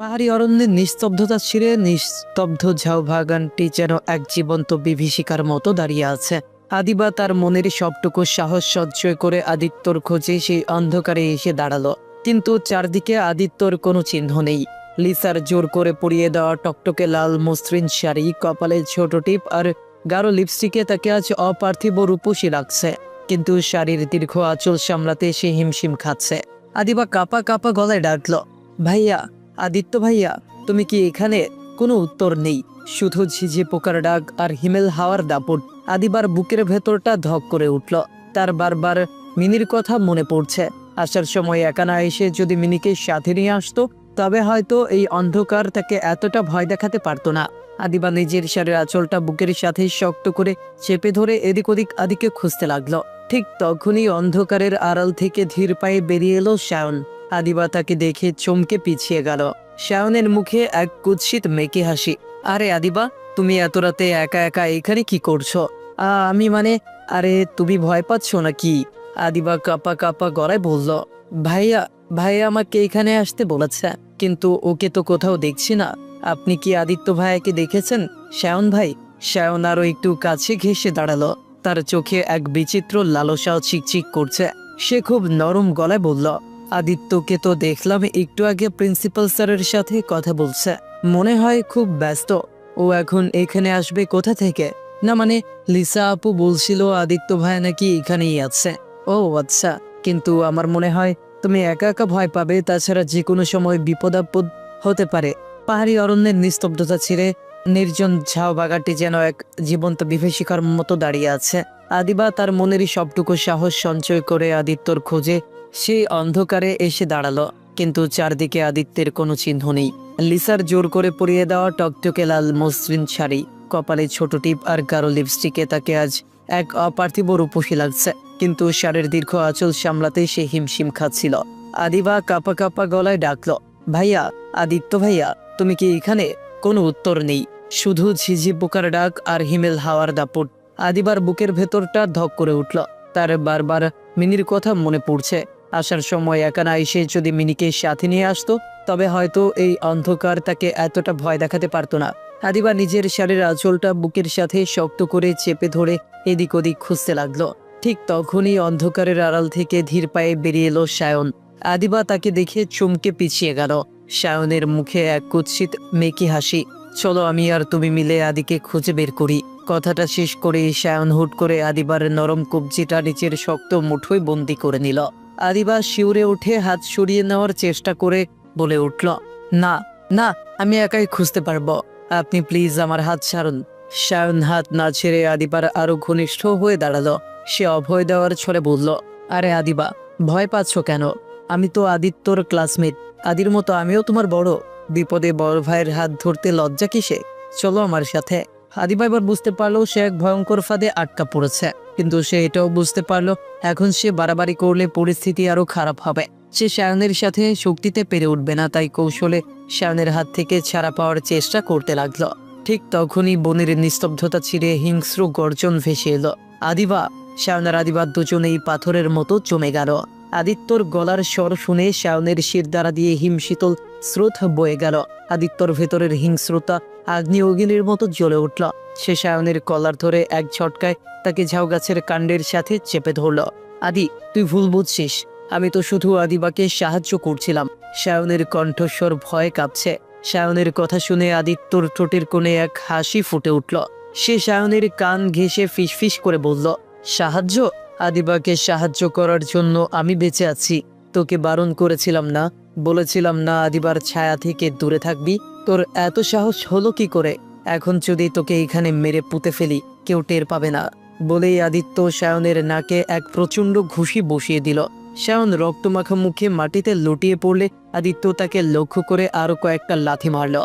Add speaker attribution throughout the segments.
Speaker 1: পাহাড়ি অরণ্যের নিস্তব্ধতা ছিঁড়ে নিস্তব্ধ ঝাউ বাগানটি যেন এক জীবন্ত বিভীষিকার মতো দাঁড়িয়ে আছে। আদিবা তার মনের সবটুকু সাহস সঞ্চয় করে আদিত্যর খোঁজে সেই অন্ধকারে এসে দাঁড়াল। কিন্তু চারদিকে আদিত্যর কোনো চিহ্ন নেই। লিসার জোর করে পরিয়ে দেওয়া টকটকে লাল মসৃণ শাড়ি কপালে ছোট টিপ আর গাঢ় লিপস্টিকে তাকে আজ অপার্থিব রূপসী লাগছে। কিন্তু শাড়ির দীর্ঘ আঁচল সামলাতে সে হিমশিম খাচ্ছে। আদিবা কাপা কাপা গলায় ডাকলো, ভাইয়া আদিত্য ভাইয়া, তুমি কি এখানে? কোনো উত্তর নেই। শুধু ঝিঝি পোকার ডাক আর হিমেল হাওয়ার দাপট আদিবার বুকের ভেতরটা ধক করে উঠল। তার বারবার মিনির কথা মনে পড়ছে। আসার সময় একা না এসে যদি মিনিকে সাথে নিয়ে আসতো, তবে হয়তো এই অন্ধকার তাকে এতটা ভয় দেখাতে পারতো না। আদিবা নিজের শাড়ির আঁচলটা বুকের সাথে শক্ত করে চেপে ধরে এদিক ওদিক আদিকে খুঁজতে লাগল। ঠিক তখনই অন্ধকারের আড়াল থেকে ধীর পায়ে বেরিয়ে এলো শায়ন আদিবা তাকে দেখে চমকে পিছিয়ে গেল। শায়নের মুখে এক কুৎসিত মেকি হাসি। আরে আদিবা, তুমি এত রাতে একা একা এখানে কি করছ? আমি মানে আরে তুমি ভয় পাচ্ছ নাকি? আদিবা কাপা কাপা গলায় বলল, ভাইয়া ভাইয়া আমাকে এখানে আসতে বলেছে, কিন্তু ওকে তো কোথাও দেখছি না। আপনি কি আদিত্য ভাইয়াকে দেখেছেন? শায়ন ভাই? শায়ন আরও একটু কাছে ঘেসে দাঁড়াল। তার চোখে এক বিচিত্র লালসাও চিকচিক করছে। সে খুব নরম গলায় বলল আদিত্যকে তো দেখলাম একটু আগে প্রিন্সিপাল স্যারের সাথে কথা বলছে। মনে হয় খুব ব্যস্ত। ও এখন এখানে আসবে কোথা থেকে? না মানে লিসা আপু বলছিল আদিত্য ভাই নাকি এখানেই আছে। ও আচ্ছা কিন্তু আমার মনে হয় তুমি একা একা ভয় পাবে, তাছাড়া যে কোনো সময় বিপদ আপদ হতে পারে। পাহাড়ি অরণ্যের নিস্তব্ধতা ছিঁড়ে নির্জন ঝাউ বাগানটি যেন এক জীবন্ত বিভীষিকার মতো দাঁড়িয়ে আছে। আদিবা তার মনেরই সবটুকু সাহস সঞ্চয় করে আদিত্যর খোঁজে সেই অন্ধকারে এসে দাঁড়াল, কিন্তু চারদিকে আদিত্যের কোনো চিহ্ন নেই। লিসার জোর করে পরিয়ে দেওয়া টকটকে লাল মসৃণ শাড়ি, কপালে ছোট টিপ আর গাঢ় লিপস্টিকে তাকে আজ এক অপার্থিব রূপসী লাগছে, কিন্তু শাড়ির দীর্ঘ আঁচল সামলাতে সে হিমশিম খাচ্ছিল। আদিবা কাপা কাপা গলায় ডাকলো, ভাইয়া, আদিত্য ভাইয়া, তুমি কি এখানে? কোনো উত্তর নেই। শুধু ঝিঝি পোকার ডাক আর হিমেল হাওয়ার দাপট। আদিবার বুকের ভেতরটা ধক করে উঠল। তার বারবার মিনির কথা মনে পড়ছে। আসার সময় একা না এসে যদি মিনিকে সাথে নিয়ে আসতো, তবে হয়তো এই অন্ধকার তাকে এতটা ভয় দেখাতে পারতো না। আদিবা নিজের শাড়ির আঁচলটা বুকের সাথে শক্ত করে চেপে ধরে এদিক ওদিক খুঁজতে লাগল। ঠিক তখনই অন্ধকারের আড়াল থেকে ধীর পায়ে বেরিয়ে এলো সায়ন। আদিবা তাকে দেখে চমকে পিছিয়ে গেল। সায়নের মুখে এক কুৎসিত মেকি হাসি, চলো আমি আর তুমি মিলে আদিকে খুঁজে বের করি। কথাটা শেষ করে সায়ন হুট করে আদিবার নরম কবজিটা নিচের শক্ত মুঠোয় বন্দি করে নিল। আদিবা শিউরে উঠে হাত সরিয়ে নেওয়ার চেষ্টা করে বলে উঠল, না না, আমি একাই খুঁজতে পারব। আপনি প্লিজ আমার হাত ছাড়ুন। সায়ন হাত না ছেড়ে আদিবার আরও ঘনিষ্ঠ হয়ে দাঁড়াল। সে অভয় দেওয়ার ছলে বলল, আরে আদিবা, ভয় পাচ্ছ কেন? আমি তো আদিত্যর ক্লাসমেট। আদির মতো আমিও তোমার বড়। বিপদে বড় ভাইয়ের হাত ধরতে লজ্জা কিসে? চলো আমার সাথে। আদিবা এবার বুঝতে পারল সে এক ভয়ঙ্কর ফাঁদে আটকা পড়েছে। কিন্তু সে এটাও বুঝতে পারল, এখন সে বাড়াবাড়ি করলে পরিস্থিতি আরও খারাপ হবে। সে শায়নের সাথে শক্তিতে পেরে উঠবে না, তাই কৌশলে শায়নের হাত থেকে ছাড়া পাওয়ার চেষ্টা করতে লাগল। ঠিক তখনই বনের নিস্তব্ধতা ছিঁড়ে হিংস্র গর্জন ভেসে এলো। আদিবা শায়নের আদিবা দুজনেই পাথরের মতো জমে গেল। আদিত্যর গলার স্বর শুনে শায়নের শির দ্বারা দিয়ে হিমশীতল স্রোত বয়ে গেল। আদিত্যর ভেতরের হিংস্রতা অগ্নির মতো জ্বলে উঠল। সে সায়নের কলার ধরে এক ঝটকায় তাকে ঝাউ গাছের কাণ্ডের সাথে চেপে ধরল। আদি, তুই ভুল বুঝছিস। আমি তো শুধু আদিবাকে সাহায্য করছিলাম। শায়নের কণ্ঠস্বর ভয় কাঁপছে। সায়নের কথা শুনে আদিত্যর ঠোঁটের কোণে এক হাসি ফুটে উঠল। সে সায়নের কান ঘেঁষে ফিসফিস করে বলল, সাহায্য? আদিবাকে সাহায্য করার জন্য আমি বেঁচে আছি। তোকে বারণ করেছিলাম না? বলেছিলাম, না, আদিবার ছায়া থেকে দূরে থাকবি। তোর এত সাহস হলো কি করে? এখন যদি তোকে এখানে মেরে পুঁতে ফেলি, কেউ টের পাবে না। বলেই আদিত্য শায়নের নাকে এক প্রচণ্ড ঘুষি বসিয়ে দিল। শায়ন রক্তমাখা মুখে মাটিতে লুটিয়ে পড়লে আদিত্য তাকে লক্ষ্য করে আরও কয়েকটা লাথি মারল।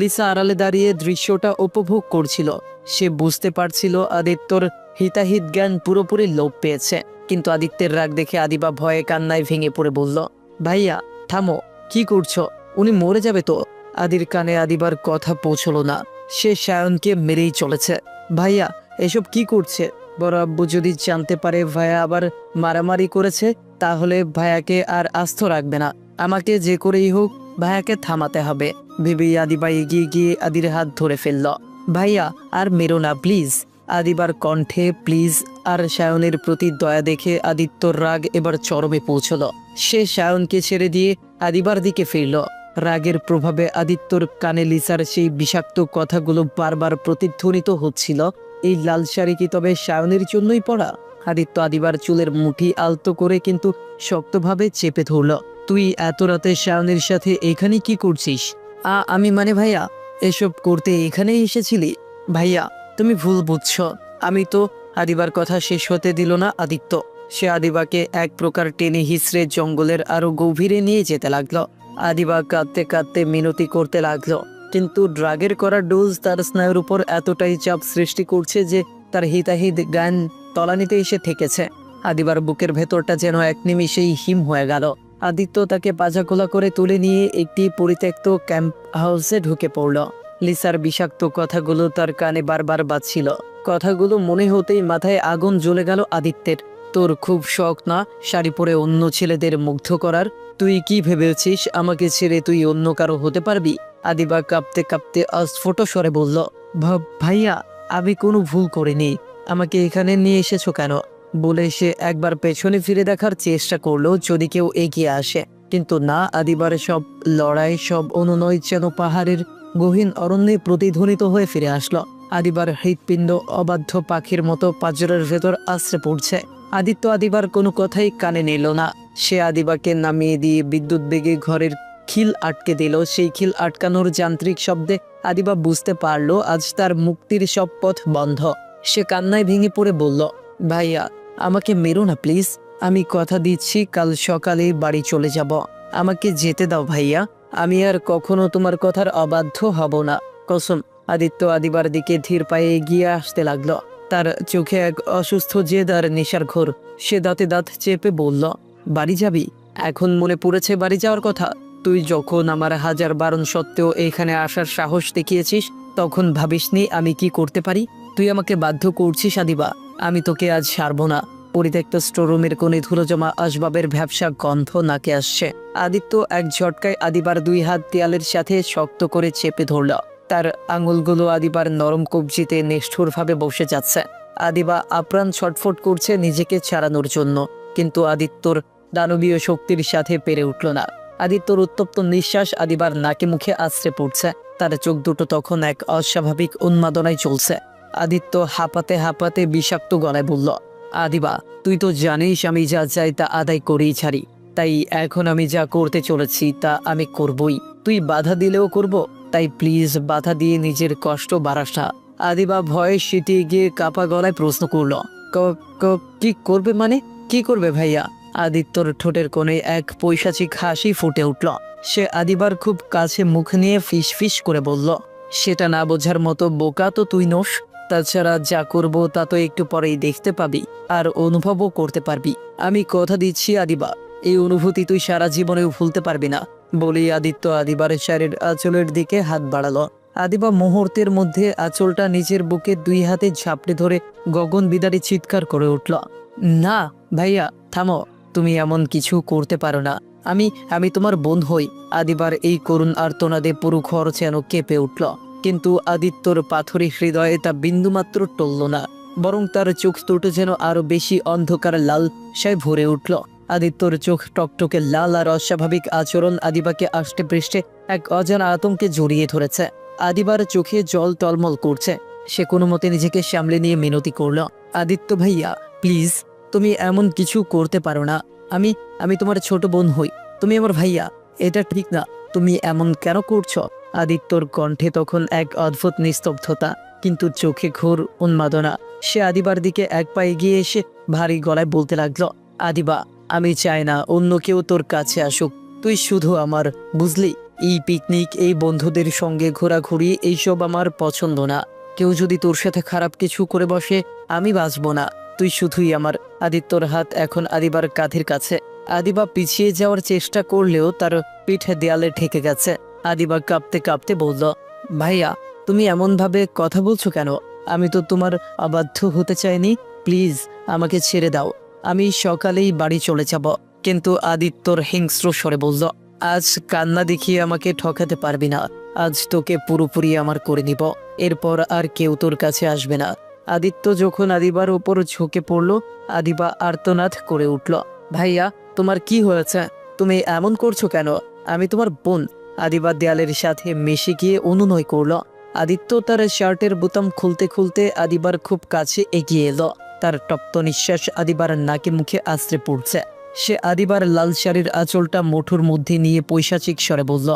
Speaker 1: লিসা আড়ালে দাঁড়িয়ে দৃশ্যটা উপভোগ করছিল। সে বুঝতে পারছিল আদিত্যর হিতাহিত জ্ঞান পুরোপুরি লোপ পেয়েছে। কিন্তু আদিত্যের রাগ দেখে আদিবা ভয়ে কান্নায় ভেঙে পড়ে বলল, ভাইয়া থামো, কি করছ? উনি মরে যাবে তো। আদির কানে আদিবার কথা পৌঁছলো না। সে সায়নকে মেরেই চলেছে। ভাইয়া, এসব কি করছে? বড় আব্বু যদি জানতে পারে ভাইয়া আবার মারামারি করেছে, তাহলে ভাইয়াকে আর আস্ত রাখবে না। আমাকে যে করেই হোক, ভাইয়াকে থামাতে হবে। ভেবে আদিবা এগিয়ে গিয়ে আদির হাত ধরে ফেলল। ভাইয়া, আর মেরো না, প্লিজ। আদিবার কণ্ঠে, প্লিজ। আর সায়নের প্রতি দয়া দেখে আদিত্যর রাগ এবার চরমে পৌঁছল। সে সায়নকে ছেড়ে দিয়ে আদিবার দিকে ফিরল। রাগের প্রভাবে আদিত্যর কানে লিসার সেই বিষাক্ত কথাগুলো বারবার প্রতিধ্বনিত হচ্ছিল। এই লাল শাড়ি কি তবে সায়নের জন্যই পড়া আদিত্য আদিবার চুলের মুঠি আলতো করে কিন্তু শক্তভাবে চেপে ধরল। তুই এত রাতে সায়নের সাথে এখানে কি করছিস? আ, আমি মানে ভাইয়া, এসব করতে এখানেই এসেছিলি? ভাইয়া, তুমি ভুল বুঝছ। আমি তো আদিবার কথা শেষ হতে দিল না আদিত্য। সে আদিবাকে এক প্রকার টেনে হিসড়ে জঙ্গলের আরও গভীরে নিয়ে যেতে লাগল। আদিবা কাঁদতে কাঁদতে মিনতি করতে লাগল। কিন্তু ড্রাগের করা ডোজ তার স্নায়ুর উপর এতটাই চাপ সৃষ্টি করছে যে তার হিতাহিত জ্ঞান তলানিতে এসে থেকেছে। আদিবার বুকের ভেতরটা যেন এক নিমিষেই হিম হয়ে গেল। আদিত্য তাকে পাজাকোলা করে তুলে নিয়ে একটি পরিত্যক্ত ক্যাম্প হাউসে ঢুকে পড়ল। লিসার বিষাক্ত কথাগুলো তার কানে বারবার বাজছিল। কথাগুলো মনে হতেই মাথায় আগুন জ্বলে গেল আদিত্যের। তোর খুব শখ না? শাড়ি পরে অন্য ছেলেদের মুগ্ধ করার? তুই কি ভেবেছিস আমাকে ছেড়ে তুই অন্য কারও হতে পারবি? আদিবা কাঁপতে কাঁপতে অস্ফুট স্বরে বলল "ভা- ভাইয়া, আমি কোনো ভুল করিনি। আমাকে এখানে নিয়ে এসেছ কেন? বলে সে একবার পেছনে ফিরে দেখার চেষ্টা করল যদি কেউ এগিয়ে আসে। কিন্তু না, আদিবার সব লড়াই, সব অনুনয় যেন পাহাড়ের গহীন অরণ্যে প্রতিধ্বনিত হয়ে ফিরে আসলো। আদিবার হৃৎপিণ্ড অবাধ্য পাখির মতো পাজরের ভেতর আশ্রে পড়ছে। আদিত্য আদিবার কোনো কথাই কানে নিল না। সে আদিবাকে নামিয়ে দিয়ে বিদ্যুৎ বেগে ঘরের খিল আটকে দিল। সেই খিল আটকানোর যান্ত্রিক শব্দে আদিবা বুঝতে পারল, আজ তার মুক্তির সব পথ বন্ধ। সে কান্নায় ভেঙে পড়ে বলল, ভাইয়া, আমাকে মেরো না প্লিজ। আমি কথা দিচ্ছি, কাল সকালে বাড়ি চলে যাব। আমাকে যেতে দাও ভাইয়া। আমি আর কখনো তোমার কথার অবাধ্য হব না। কসম, আদিত্য আদিবার দিকে ধীর পায়ে এগিয়ে আসতে লাগল। তার চোখে এক অসুস্থ জেদ আর নেশার ঘোর। সে দাঁতে দাঁত চেপে বলল, বাড়ি যাবি? এখন মনে পড়েছে বাড়ি যাওয়ার কথা। তুই যখন আমার হাজার বারণ সত্ত্বেও এখানে আসার সাহস দেখিয়েছিস, তখন ভাবিসনি আমি কি করতে পারি? তুই আমাকে বাধ্য করছিস, আদিবা। আমি তোকে আজ ছাড়বো না। পরিত্যক্ত স্টোরুমের কোণে ধুলো জমা আসবাবের ব্যবসা গন্ধ নাকে আসছে। আদিত্য এক ঝটকায় আদিবার দুই হাত দেয়ালের সাথে শক্ত করে চেপে ধরল। তার আঙুলগুলো আদিবার নরম কবজিতে নিষ্ঠুরভাবে বসে যাচ্ছে। আদিবা আপ্রাণ ছটফট করছে নিজেকে ছাড়ানোর জন্য, কিন্তু আদিত্যর দানবীয় শক্তির সাথে পেরে উঠল না। আদিত্যর উত্তপ্ত নিঃশ্বাস আদিবার নাকে মুখে আশ্রে পড়ছে। তার চোখ দুটো তখন এক অস্বাভাবিক উন্মাদনায় চলছে। আদিত্য হাঁপাতে হাঁপাতে বিষাক্ত গলায় বলল, আদিবা, তুই তো জানিস আমি যা চাই তা আদায় করেই ছাড়ি। তাই এখন আমি যা করতে চলেছি তা আমি করবই। তুই বাধা দিলেও করব? তাই প্লিজ বাধা দিয়ে নিজের কষ্ট বাড়াস। না আদিবা ভয়ে সিটিয়ে গিয়ে কাপা গলায় প্রশ্ন করল "ক- করবে মানে? কি করবে ভাইয়া? আদিত্যর ঠোঁটের কোণে এক পৈশাচিক হাসি ফুটে উঠল। সে আদিবার খুব কাছে মুখ নিয়ে ফিস ফিস করে বলল, সেটা না বোঝার মতো বোকা তো তুই নোস। তাছাড়া যা করব তা তো একটু পরেই দেখতে পাবি আর অনুভবও করতে পারবি। আমি কথা দিচ্ছি আদিবা, এই অনুভূতি তুই সারা জীবনেও ভুলতে পারবি না। বলেই আদিত্য আদিবারের শাড়ির আঁচলের দিকে হাত বাড়ালো। আদিবা মুহূর্তের মধ্যে আঁচলটা নিজের বুকে দুই হাতে ঝাপড়ে ধরে গগন বিদারি চিৎকার করে উঠল, না, ভাইয়া, থামো, তুমি এমন কিছু করতে পারো না। আমি আমি তোমার বোন হই। আদিবার এই করুণ আর্তনাদে পুরো ঘর যেন কেঁপে উঠল, কিন্তু আদিত্যর পাথরি হৃদয়ে তা বিন্দুমাত্র টলল না, বরং তার চোখ দুটো যেন আরও বেশি অন্ধকার লাল সে ভরে উঠল। আদিত্যর চোখ টকটকে লাল আর অস্বাভাবিক আচরণ আদিবাকে আষ্টে পৃষ্ঠে এক অজানা আতঙ্কে জড়িয়ে ধরেছে। আদিবার চোখে জল টলমল করছে। সে কোনো মতে নিজেকে সামলে নিয়ে মিনতি করল, আদিত্য ভাইয়া, প্লিজ, তুমি এমন কিছু করতে পারো না। আমি আমি তোমার ছোট বোন হই। তুমি আমার ভাইয়া। এটা ঠিক না। তুমি এমন কেন করছ? আদিত্যর কণ্ঠে তখন এক অদ্ভুত নিস্তব্ধতা, কিন্তু চোখে ঘোর উন্মাদনা। সে আদিবার দিকে এক পায়ে গিয়ে এসে ভারী গলায় বলতে লাগল, আদিবা আমি চাই না অন্য কেউ তোর কাছে আসুক। তুই শুধু আমার, বুঝলি? এই পিকনিক, এই বন্ধুদের সঙ্গে ঘোরাঘুরি, এইসব আমার পছন্দ না। কেউ যদি তোর সাথে খারাপ কিছু করে বসে, আমি বাঁচবো না। তুই শুধুই আমার, আদিত্যর হাত এখন আদিবার কাঁধের কাছে। আদিবা পিছিয়ে যাওয়ার চেষ্টা করলেও তার পিঠে দেয়ালে ঠেকে গেছে। আদিবা কাঁপতে কাঁপতে বলল, ভাইয়া, তুমি এমনভাবে কথা বলছো কেন? আমি তো তোমার অবাধ্য হতে চাইনি। প্লিজ, আমাকে ছেড়ে দাও। আমি সকালেই বাড়ি চলে যাব। কিন্তু আদিত্যর হিংস্র স্বরে বলল, আজ কান্না দেখিয়ে আমাকে ঠকাতে পারবি না। আজ তোকে পুরোপুরি আমার করে নিব। এরপর আর কেউ তোর কাছে আসবে না। আদিত্য যখন আদিবার ওপর ঝুঁকে পড়ল, আদিবা আর্তনাদ করে উঠল, ভাইয়া, তোমার কি হয়েছে? তুমি এমন করছ কেন? আমি তোমার বোন। আদিবা দেয়ালের সাথে মিশে গিয়ে অনুনয় করল। আদিত্য তার শার্টের বোতাম খুলতে খুলতে আদিবার খুব কাছে এগিয়ে এলো। তার টপ্ত নিঃশ্বাস আদিবার নাকে মুখে আশ্রে পড়ছে। সে আদিবার লাল শাড়ির আঁচলটা মুঠোর মধ্যে নিয়ে পৈশাচিক স্বরে বলল,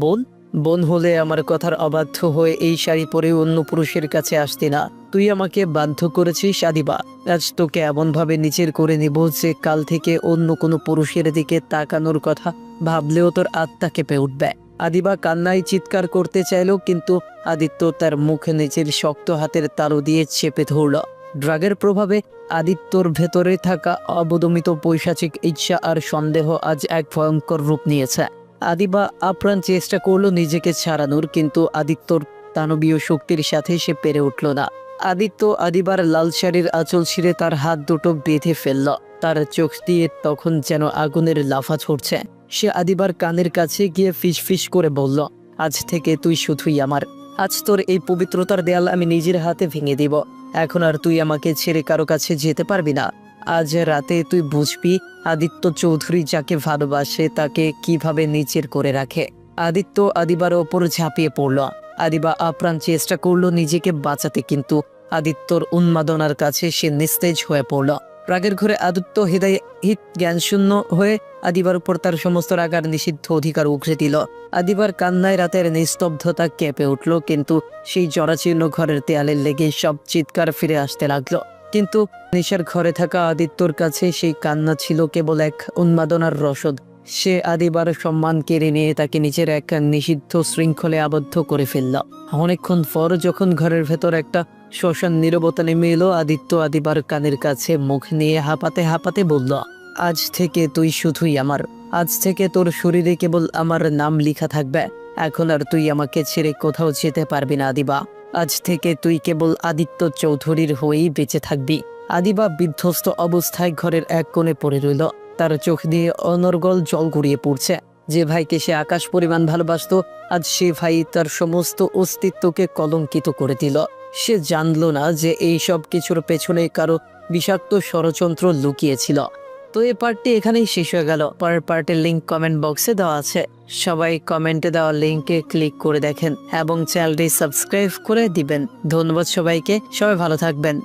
Speaker 1: বোন বোন হলে আমার কথার অবাধ্য হয়ে এই শাড়ি পরে অন্য পুরুষের কাছে আসতে না। তুই আমাকে বাধ্য করেছিস আদিবা। আজ তোকে এমনভাবে নিচের করে নিব যে কাল থেকে অন্য কোনো পুরুষের দিকে তাকানোর কথা ভাবলেও তোর আত্মা কেঁপে উঠবে। আদিবা কান্নায় চিৎকার করতে চাইল, কিন্তু আদিত্য তার মুখ নিচের শক্ত হাতের তালু দিয়ে চেপে ধরল। ড্রাগের প্রভাবে আদিত্যর ভেতরে থাকা অবদমিত পৈশাচিক ইচ্ছা আর সন্দেহ আজ এক ভয়ঙ্কর রূপ নিয়েছে। আদিবা আপ্রাণ চেষ্টা করল নিজেকে ছাড়ানোর, কিন্তু আদিত্যর দানবীয় শক্তির সাথে সে পেরে উঠল না। আদিত্য আদিবার লাল শাড়ির আঁচল ছিঁড়ে তার হাত দুটো বেঁধে ফেলল। তার চোখ দিয়ে তখন যেন আগুনের লাফা ছড়ছে সে আদিবার কানের কাছে গিয়ে ফিস ফিস করে বলল, আজ থেকে তুই শুধুই আমার। আজ তোর এই পবিত্রতার দেয়াল আমি নিজের হাতে ভেঙে দিব। এখন আর তুই আমাকে ছেড়ে কারও কাছে যেতে পারবি না। আজ রাতে তুই বুঝবি, আদিত্য চৌধুরী যাকে ভালোবাসে তাকে কীভাবে নিচের করে রাখে। আদিত্য আদিবার ওপর ঝাঁপিয়ে পড়ল। আদিবা আপ্রাণ চেষ্টা করল নিজেকে বাঁচাতে, কিন্তু আদিত্যর উন্মাদনার কাছে সে নিস্তেজ হয়ে পড়ল। রাগের ঘরে আদিত্য হৃদয় হিত জ্ঞানশূন্য হয়ে আদিবার উপর তার সমস্ত রাগার নিষিদ্ধ অধিকার উগড়ে দিল। আদিবার কান্নায় রাতের নিস্তব্ধতা কেঁপে উঠল, কিন্তু সেই জরাচীর্ণ ঘরের দেয়ালে লেগে সব চিৎকার ফিরে আসতে লাগল। কিন্তু নিশার ঘরে থাকা আদিত্যর কাছে সেই কান্না ছিল কেবল এক উন্মাদনার রসদ। সে আদিবার সম্মান কেড়ে নিয়ে তাকে নিজের এক নিষিদ্ধ শৃঙ্খলে আবদ্ধ করে ফেলল। অনেকক্ষণ পর যখন ঘরের ভেতর একটা শ্মশান নীরবতা নেমে এলো আদিত্য আদিবার কানের কাছে মুখ নিয়ে হাঁপাতে হাঁপাতে বলল, আজ থেকে তুই শুধুই আমার। আজ থেকে তোর শরীরে কেবল আমার নাম লেখা থাকবে। এখন আর তুই আমাকে ছেড়ে কোথাও যেতে পারবি না, আদিবা। আজ থেকে তুই কেবল আদিত্য চৌধুরীর হয়েই বেঁচে থাকবি। আদিবা বিধ্বস্ত অবস্থায় ঘরের এক কোণে পড়ে রইল। তার চোখ দিয়ে অনর্গল জল গড়িয়ে পড়ছে। যে ভাইকে সে আকাশ পরিমাণ ভালোবাসতো, আজ সে ভাই তার সমস্ত অস্তিত্বকে কলঙ্কিত করে দিল। সে জানল না যে এই সব কিছুর পেছনে কারও বিষাক্ত ষড়যন্ত্র লুকিয়েছিল। তো এই পার্টটি এখানেই শেষ হয়ে গেল। পরের পার্টের লিঙ্ক কমেন্ট বক্সে দেওয়া আছে। সবাই কমেন্টে দেওয়া লিঙ্কে ক্লিক করে দেখেন এবং চ্যানেলটি সাবস্ক্রাইব করে দিবেন। ধন্যবাদ সবাইকে। সবাই ভালো থাকবেন।